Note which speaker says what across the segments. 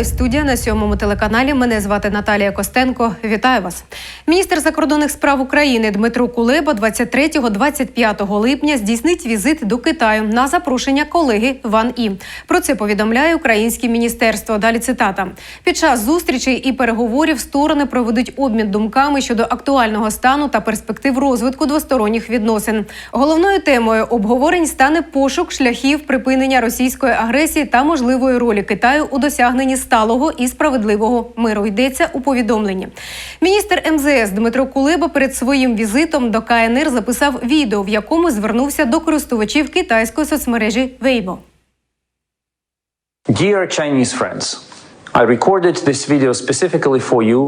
Speaker 1: лайв студія на сьомому телеканалі. Мене звати Наталія Костенко. Вітаю вас. Міністр закордонних справ України Дмитро Кулеба 23-25 липня здійснить візит до Китаю на запрошення колеги Ван І. Про це повідомляє українське міністерство. Далі цитата: під час зустрічей і переговорів сторони проведуть обмін думками щодо актуального стану та перспектив розвитку двосторонніх відносин. Головною темою обговорень стане пошук шляхів припинення російської агресії та можливої ролі Китаю у досягненні сталого і справедливого миру. Йдеться у повідомленні. Міністр МЗС Дмитро Кулеба перед своїм візитом до КНР записав відео, в якому звернувся до користувачів китайської соцмережі Weibo.
Speaker 2: Dear Chinese friends, I recorded this video specifically for you,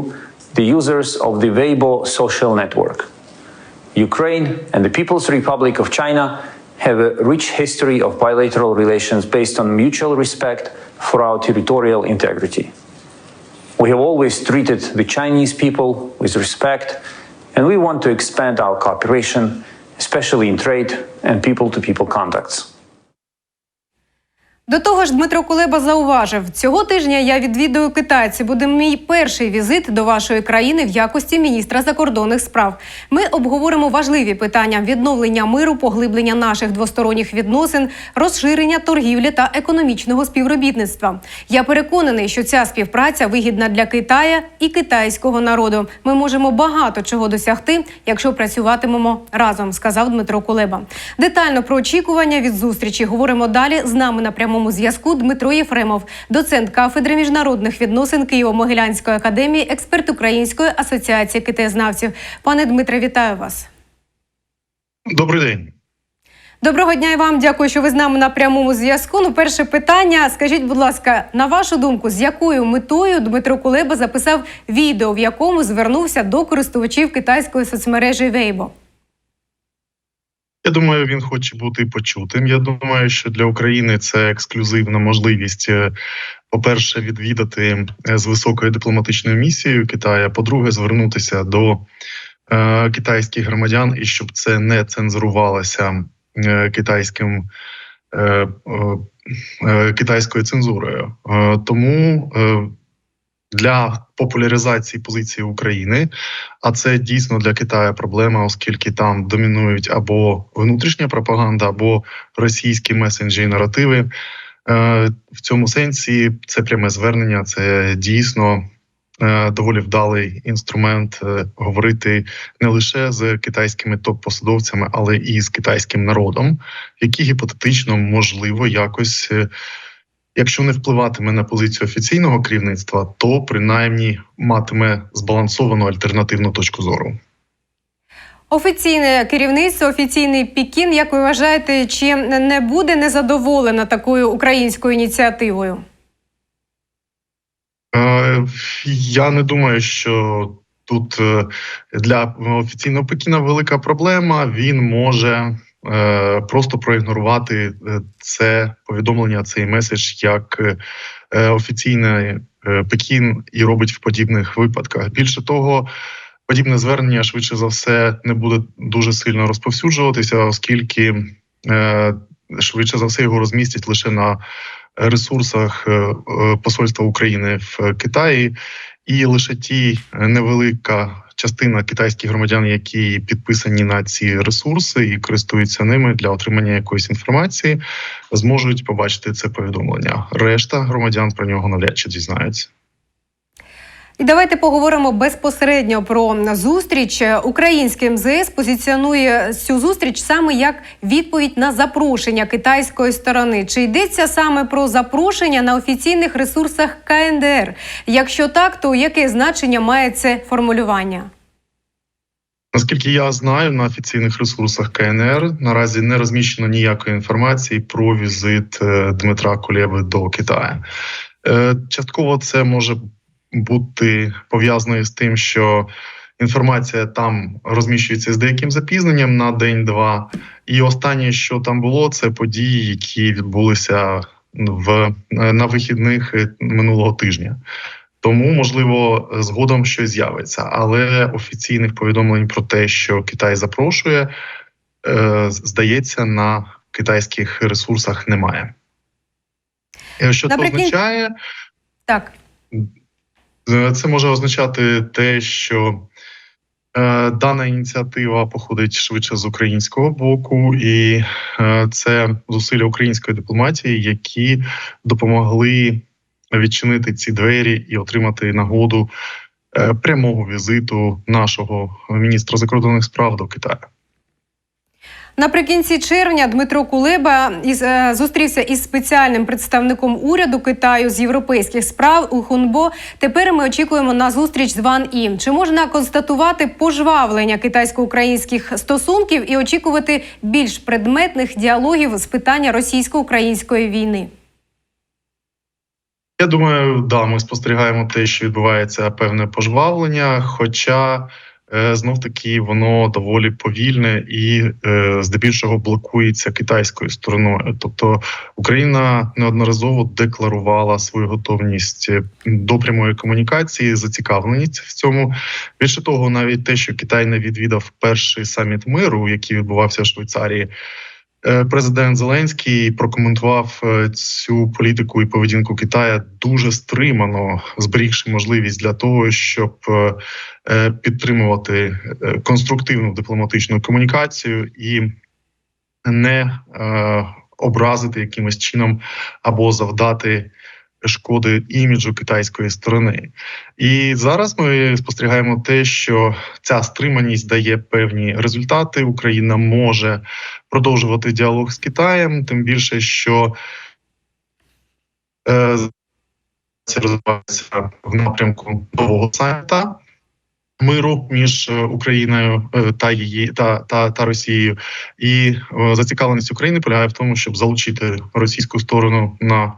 Speaker 2: the users of the Weibo social network. Ukraine and the People's Republic of China have a rich history of bilateral relations based on mutual respect for our territorial integrity. We have always treated the Chinese people with respect, and we want to expand our cooperation, especially in trade and people to people contacts.
Speaker 1: До того ж, Дмитро Кулеба зауважив, цього тижня я відвідую Китай. Це буде мій перший візит до вашої країни в якості міністра закордонних справ. Ми обговоримо важливі питання відновлення миру, поглиблення наших двосторонніх відносин, розширення торгівлі та економічного співробітництва. Я переконаний, що ця співпраця вигідна для Китая і китайського народу. Ми можемо багато чого досягти, якщо працюватимемо разом, сказав Дмитро Кулеба. Детально про очікування від зустрічі говоримо далі. З нами на прямому зв'язку Дмитро Єфремов, доцент кафедри міжнародних відносин Києво-Могилянської академії, експерт Української асоціації китаєзнавців. Пане Дмитре, вітаю вас.
Speaker 3: Добрий день.
Speaker 1: Доброго дня і вам. Дякую, що ви з нами на прямому зв'язку. Ну, перше питання. Скажіть, будь ласка, на вашу думку, з якою метою Дмитро Кулеба записав відео, в якому звернувся до користувачів китайської соцмережі Weibo?
Speaker 3: Я думаю, він хоче бути почутим. Я думаю, що для України це ексклюзивна можливість, е, по-перше, відвідати е, з високою дипломатичною місією Китая. По-друге, звернутися до е, китайських громадян і щоб це не цензурувалося е, китайським. Е, е, китайською цензурою, Е, тому е, для популяризації позиції України, а це дійсно для Китаю проблема, оскільки там домінують або внутрішня пропаганда, або російські месенджі і наративи. Е, В цьому сенсі це пряме звернення, це дійсно е, доволі вдалий інструмент е, говорити не лише з китайськими топ-посадовцями, але і з китайським народом, який гіпотетично можливо якось. Якщо не впливатиме на позицію офіційного керівництва, то принаймні матиме збалансовану альтернативну точку зору.
Speaker 1: Офіційне керівництво, офіційний Пікін, як ви вважаєте, чи не буде незадоволена такою українською ініціативою?
Speaker 3: Е, Я не думаю, що тут е, для офіційного Пекіна велика проблема. Він може просто проігнорувати е, це повідомлення, цей меседж як е, офіційний е, Пекін і робить в подібних випадках. Більше того, подібне звернення швидше за все не буде дуже сильно розповсюджуватися, оскільки е, швидше за все його розмістять лише на ресурсах е, е, посольства України в Китаї, і лише ті е, невелика частина китайських громадян, які підписані на ці ресурси і користуються ними для отримання якоїсь інформації, зможуть побачити це повідомлення. Решта громадян про нього навряд чи дізнаються.
Speaker 1: І давайте поговоримо безпосередньо про зустріч. Українське МЗС позиціонує цю зустріч саме як відповідь на запрошення китайської сторони. Чи йдеться саме про запрошення на офіційних ресурсах КНДР? Якщо так, то яке значення має це формулювання?
Speaker 3: Наскільки я знаю, на офіційних ресурсах КНР наразі не розміщено ніякої інформації про візит е, Дмитра Кулєви до Китаю. Е, Частково це може бути пов'язано з тим, що інформація там розміщується з деяким запізненням на день-два. І останнє, що там було, це події, які відбулися в на вихідних минулого тижня. Тому, можливо, згодом щось з'явиться, але офіційних повідомлень про те, що Китай запрошує, е, здається, на китайських ресурсах немає. Е, Що це означає?
Speaker 1: Так.
Speaker 3: Е, Це може означати те, що е, дана ініціатива походить швидше з українського боку, і е, це зусилля української дипломатії, які допомогли відчинити ці двері і отримати нагоду е, прямого візиту нашого міністра закордонних справ до Китаю.
Speaker 1: Наприкінці червня Дмитро Кулеба е, зустрівся із спеціальним представником уряду Китаю з європейських справ у Хунбо. Тепер ми очікуємо на зустріч з Ван І. Чи можна констатувати пожвавлення китайсько-українських стосунків і очікувати більш предметних діалогів з питання російсько-української війни?
Speaker 3: Я думаю, да, ми спостерігаємо те, що відбувається певне пожвавлення, хоча знов таки воно доволі повільне і е, здебільшого блокується китайською стороною. Тобто Україна неодноразово декларувала свою готовність е, до прямої комунікації, зацікавленість в цьому. Більше того, навіть те, що Китай не відвідав перший саміт миру, який відбувався в Швейцарії. Е, Президент Зеленський прокоментував е, цю політику і поведінку Китая дуже стримано, зберігши можливість для того, щоб е, підтримувати конструктивну дипломатичну комунікацію і не образити якимось чином або завдати шкоди іміджу китайської сторони. І зараз ми спостерігаємо те, що ця стриманість дає певні результати. Україна може продовжувати діалог з Китаєм, тим більше, що е, це розвивається в напрямку нового сайта. Миру між е, Україною е, та її та, та, та Росією, і е, зацікавленість України полягає в тому, щоб залучити російську сторону на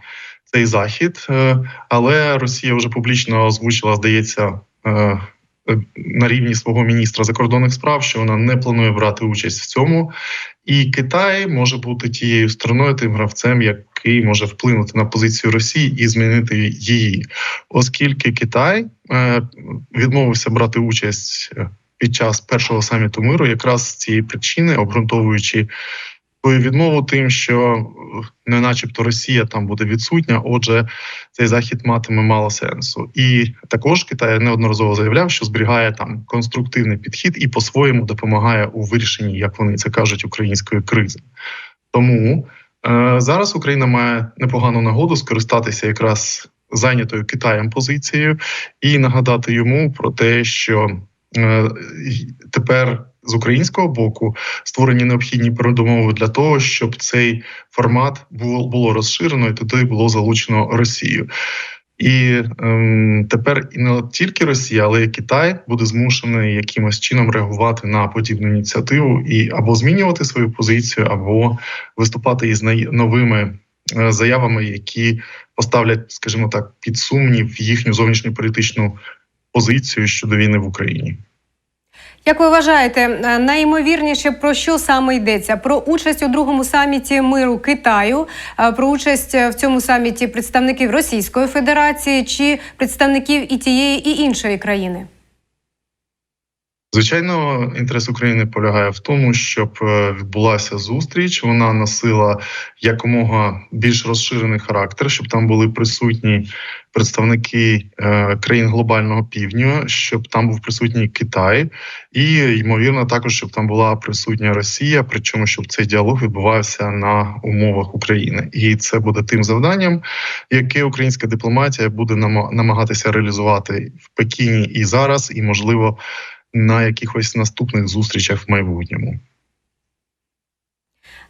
Speaker 3: цей захід. Е, Але Росія вже публічно озвучила, здається, е, на рівні свого міністра закордонних справ, що вона не планує брати участь в цьому, і Китай може бути тією стороною, тим гравцем, який може вплинути на позицію Росії і змінити її, оскільки Китай е, відмовився брати участь під час першого саміту миру, якраз з цієї причини, обґрунтовуючи свою відмову тим, що е, не начебто Росія там буде відсутня, отже, цей захід матиме мало сенсу. І також Китай неодноразово заявляв, що зберігає там конструктивний підхід і по-своєму допомагає у вирішенні, як вони це кажуть, української кризи. Тому е, зараз Україна має непогану нагоду скористатися якраз зайнятою Китаєм позицією і нагадати йому про те, що е, тепер з українського боку створені необхідні передумови для того, щоб цей формат було, розширено і туди було залучено Росію. І ем, тепер і не тільки Росія, але й Китай буде змушений якимось чином реагувати на подібну ініціативу і або змінювати свою позицію, або виступати із новими е, заявами, які поставлять, скажімо так, під сумнів їхню зовнішньополітичну позицію щодо війни в Україні.
Speaker 1: Як ви вважаєте, е, найімовірніше про що саме йдеться? Про участь у другому саміті миру Китаю, е, про участь в цьому саміті представників Російської Федерації чи представників і тієї, і іншої країни?
Speaker 3: Звичайно, інтерес України полягає в тому, щоб е, відбулася зустріч. Вона носила якомога більш розширений характер, щоб там були присутні представники е, країн глобального півдня, щоб там був присутній Китай, і ймовірно, також щоб там була присутня Росія. Причому щоб цей діалог відбувався на умовах України, і це буде тим завданням, яке українська дипломатія буде намагатися реалізувати в Пекіні і зараз, і можливо на якихось наступних зустрічах в майбутньому.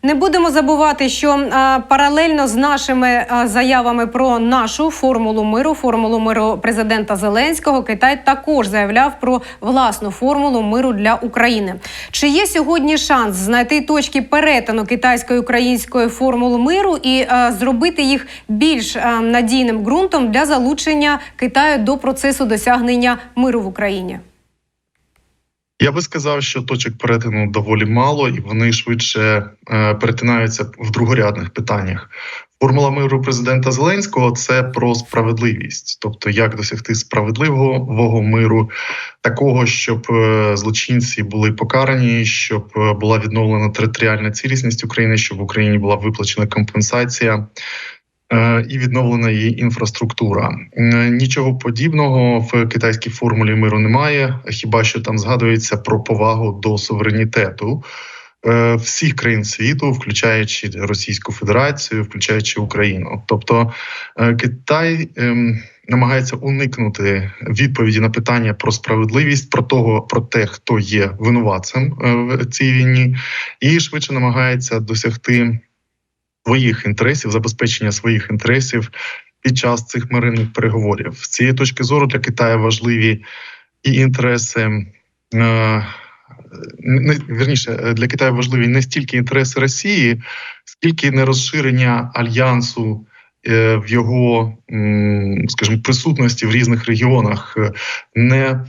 Speaker 1: Не будемо забувати, що а, паралельно з нашими а, заявами про нашу формулу миру, формулу миру президента Зеленського, Китай також заявляв про власну формулу миру для України. Чи є сьогодні шанс знайти точки перетину китайської української формули миру і а, зробити їх більш а, надійним ґрунтом для залучення Китаю до процесу досягнення миру в Україні?
Speaker 3: Я би сказав, що точок перетину доволі мало, і вони швидше е, перетинаються в другорядних питаннях. Формула миру президента Зеленського це про справедливість, тобто як досягти справедливого миру, такого, щоб е, злочинці були покарані, щоб е, була відновлена територіальна цілісність України, щоб в Україні була виплачена компенсація. Е, і відновлена її інфраструктура. Е, Нічого подібного в китайській формулі миру немає, хіба що там згадується про повагу до суверенітету е, всіх країн світу, включаючи Російську Федерацію, включаючи Україну. Тобто Китай ем, намагається уникнути відповіді на питання про справедливість, про того, про те, хто є винуватцем в цій війні, і швидше намагається досягти своїх інтересів, забезпечення своїх інтересів під час цих мирних переговорів. З цієї точки зору для Китаю важливі і інтереси. Е, не вірніше е, для Китаю важливі не стільки інтереси Росії, скільки не розширення альянсу е, в його, скажімо, присутності в різних регіонах, не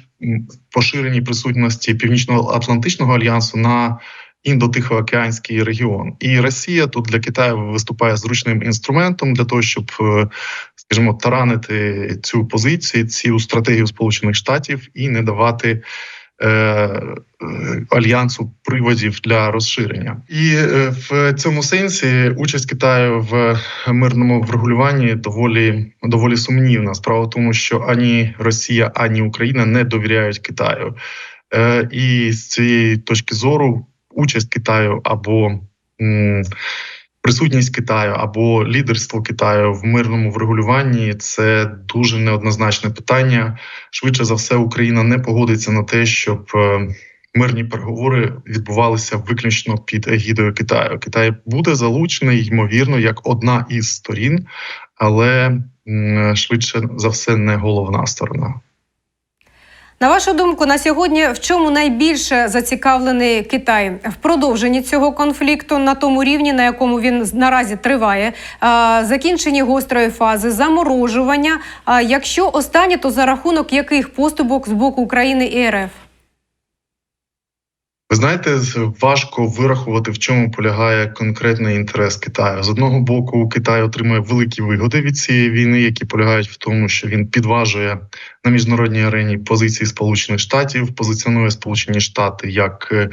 Speaker 3: поширеній присутності Північно-Атлантичного альянсу на індотихоокеанський регіон. І Росія тут для Китаю виступає зручним інструментом для того, щоб, е, скажімо, таранити цю позицію, цю стратегію Сполучених Штатів і не давати. е, Альянсу приводів для розширення, і е, в цьому сенсі участь Китаю в мирному врегулюванні доволі доволі сумнівна. Справа в тому, що ані Росія, ані Україна не довіряють Китаю, і з цієї точки зору участь Китаю або присутність Китаю або лідерство Китаю в мирному врегулюванні це дуже неоднозначне питання. Швидше за все, Україна не погодиться на те, щоб е, мирні переговори відбувалися виключно під егідою Китаю. Китай буде залучений ймовірно як одна із сторін, але швидше за все не головна сторона.
Speaker 1: На вашу думку, на сьогодні в чому найбільше зацікавлений Китай в продовженні цього конфлікту на тому рівні, на якому він наразі триває, закінченні гострої фази, заморожування. Якщо останнє, то за рахунок яких поступок з боку України і РФ?
Speaker 3: Ви знаєте, важко вирахувати, в чому полягає конкретний інтерес Китаю. З одного боку, Китай отримує великі вигоди від цієї війни, які полягають в тому, що він підважує на міжнародній арені позиції Сполучених Штатів, позиціонує Сполучені Штати як е,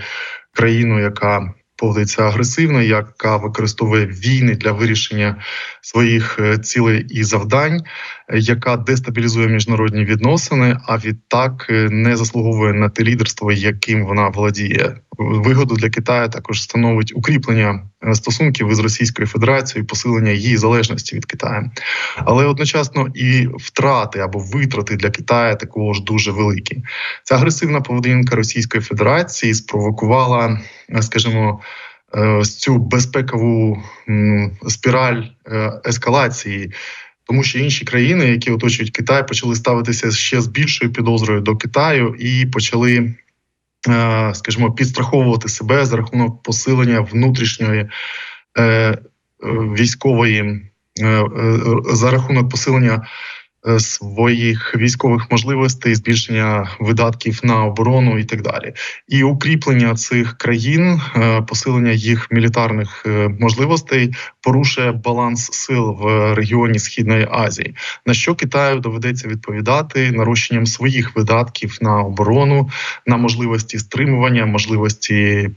Speaker 3: країну, яка поводиться агресивно, яка використовує війни для вирішення своїх е, цілей і завдань, яка дестабілізує міжнародні відносини, а відтак е, не заслуговує на те лідерство, яким вона володіє. Вигоду для Китаю також становить укріплення стосунків із Російською Федерацією, посилення її залежності від Китаю, але одночасно і втрати або витрати для Китаю також дуже великі. Ця агресивна поведінка Російської Федерації спровокувала, е, скажімо, е, цю безпекову спіраль е, ескалації. Тому що інші країни, які оточують Китай, почали ставитися ще з більшою підозрою до Китаю і почали, скажімо, підстраховувати себе за рахунок посилення внутрішньої е, е, військової е, е, за рахунок посилення е, своїх військових можливостей, збільшення видатків на оборону і так далі, і укріплення цих країн, е, посилення їх мілітарних е, можливостей порушує баланс сил в регіоні Східної Азії, на що Китаю доведеться відповідати нарощенням своїх видатків на оборону, на можливості стримування, можливості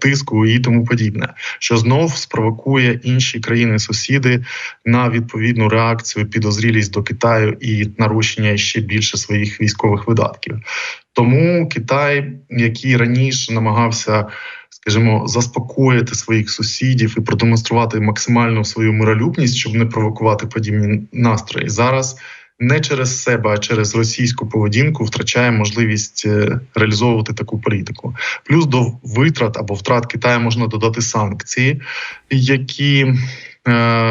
Speaker 3: тиску і тому подібне, що знов спровокує інші країни-сусіди на відповідну реакцію, підозрілість до Китаю і нарощення ще більше своїх військових видатків. Тому Китай, який раніше намагався, скажімо, заспокоїти своїх сусідів і продемонструвати максимальну свою миролюбність, щоб не провокувати подібні настрої, зараз не через себе, а через російську поведінку втрачає можливість е, реалізовувати таку політику. Плюс до витрат або втрат Китаю можна додати санкції, які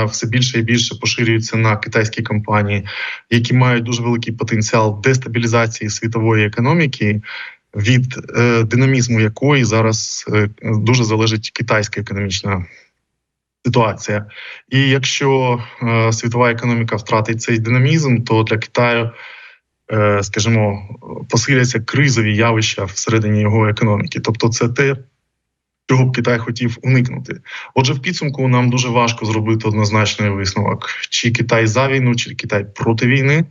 Speaker 3: все більше і більше поширюються на китайські компанії, які мають дуже великий потенціал дестабілізації світової економіки. Від е, динамізму якої зараз е, дуже залежить китайська економічна ситуація. І якщо е, світова економіка втратить цей динамізм, то для Китаю, е, скажімо, посиляться кризові явища всередині його економіки. Тобто, це те, чого б Китай хотів уникнути. Отже, в підсумку нам дуже важко зробити однозначний висновок: чи Китай за війну, чи Китай проти війни.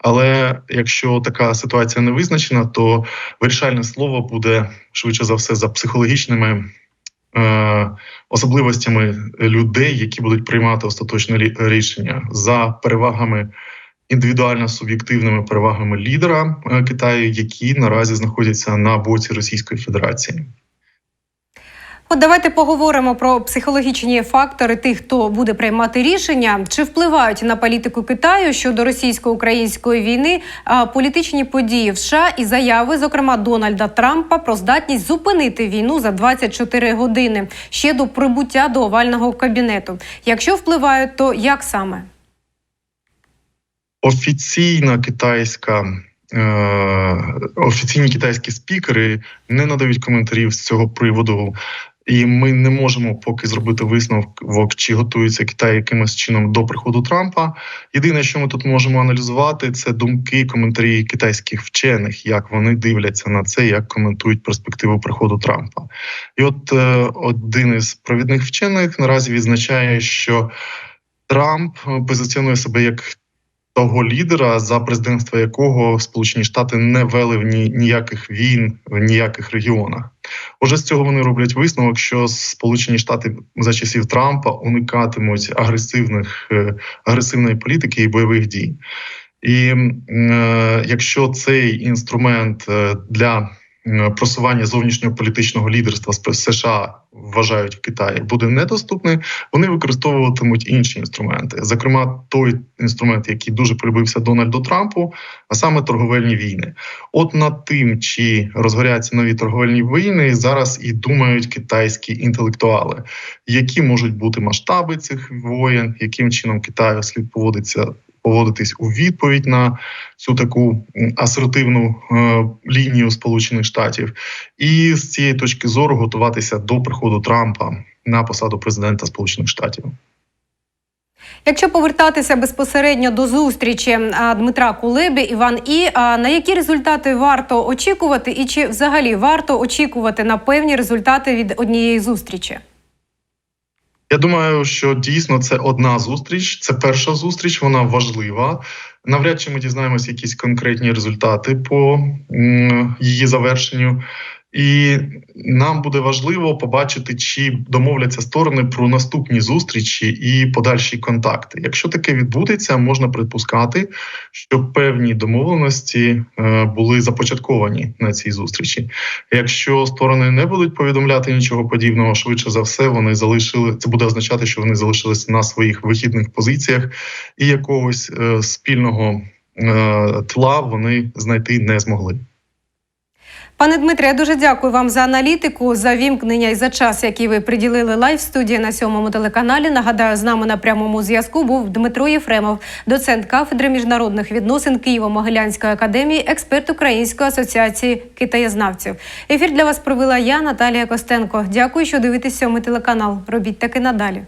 Speaker 3: Але якщо така ситуація не визначена, то вирішальне слово буде швидше за все за психологічними е, особливостями людей, які будуть приймати остаточне рішення за перевагами. Індивідуально суб'єктивними перевагами лідера е, Китаю, які наразі знаходяться на боці Російської Федерації.
Speaker 1: От давайте поговоримо про психологічні фактори тих, хто буде приймати рішення, чи впливають на політику Китаю щодо російсько-української війни політичні події в США і заяви, зокрема Дональда Трампа, про здатність зупинити війну за 24 години ще до прибуття до овального кабінету. Якщо впливають, то як саме?
Speaker 3: офіційна китайська. Е, офіційні китайські спікери не надають коментарів з цього приводу, і ми не можемо поки зробити висновок, чи готується Китай якимось чином до приходу Трампа. Єдине, що ми тут можемо аналізувати, це думки, коментарі китайських вчених, як вони дивляться на це, як коментують перспективу приходу Трампа. І от е, один із провідних вчених наразі відзначає, що Трамп позиціонує себе як того лідера, за президентства якого Сполучені Штати не вели в ні, ніяких війн в ніяких регіонах. Уже з цього вони роблять висновок, що Сполучені Штати за часів Трампа уникатимуть агресивних е, агресивної політики і бойових дій. І е, якщо цей інструмент е, для просування зовнішнього політичного лідерства з США вважають в Китаї буде недоступний, вони використовуватимуть інші інструменти, зокрема той інструмент, який дуже прибився Дональду Трампу, а саме торговельні війни. От над тим, чи розгоряться нові торговельні війни, зараз і думають китайські інтелектуали, які можуть бути масштаби цих воєн, яким чином Китаю слід поводиться. Поводитись у відповідь на цю таку асертивну е, лінію Сполучених Штатів, і з цієї точки зору готуватися до приходу Трампа на посаду президента Сполучених Штатів.
Speaker 1: Якщо повертатися безпосередньо до зустрічі Дмитра Кулеби, Іван І, на які результати варто очікувати, і чи взагалі варто очікувати на певні результати від однієї зустрічі?
Speaker 3: Я думаю, що дійсно це одна зустріч, це перша зустріч, вона важлива. Навряд чи ми дізнаємося якісь конкретні результати по її завершенню. І нам буде важливо побачити, чи домовляться сторони про наступні зустрічі і подальші контакти. Якщо таке відбудеться, можна припускати, що певні домовленості е, були започатковані на цій зустрічі. Якщо сторони не будуть повідомляти нічого подібного, швидше за все, вони залишили це буде означати, що вони залишилися на своїх вихідних позиціях, і якогось е, спільного е, тла вони знайти не змогли.
Speaker 1: Пане Дмитре, я дуже дякую вам за аналітику, за вімкнення і за час, який ви приділили лайв студії на сьомому телеканалі. Нагадаю, з нами на прямому зв'язку був Дмитро Єфремов, доцент кафедри міжнародних відносин Києво-Могилянської академії, експерт Української асоціації китаєзнавців. Ефір для вас провела я, Наталія Костенко. Дякую, що дивитесь сьомий телеканал. Робіть таки надалі.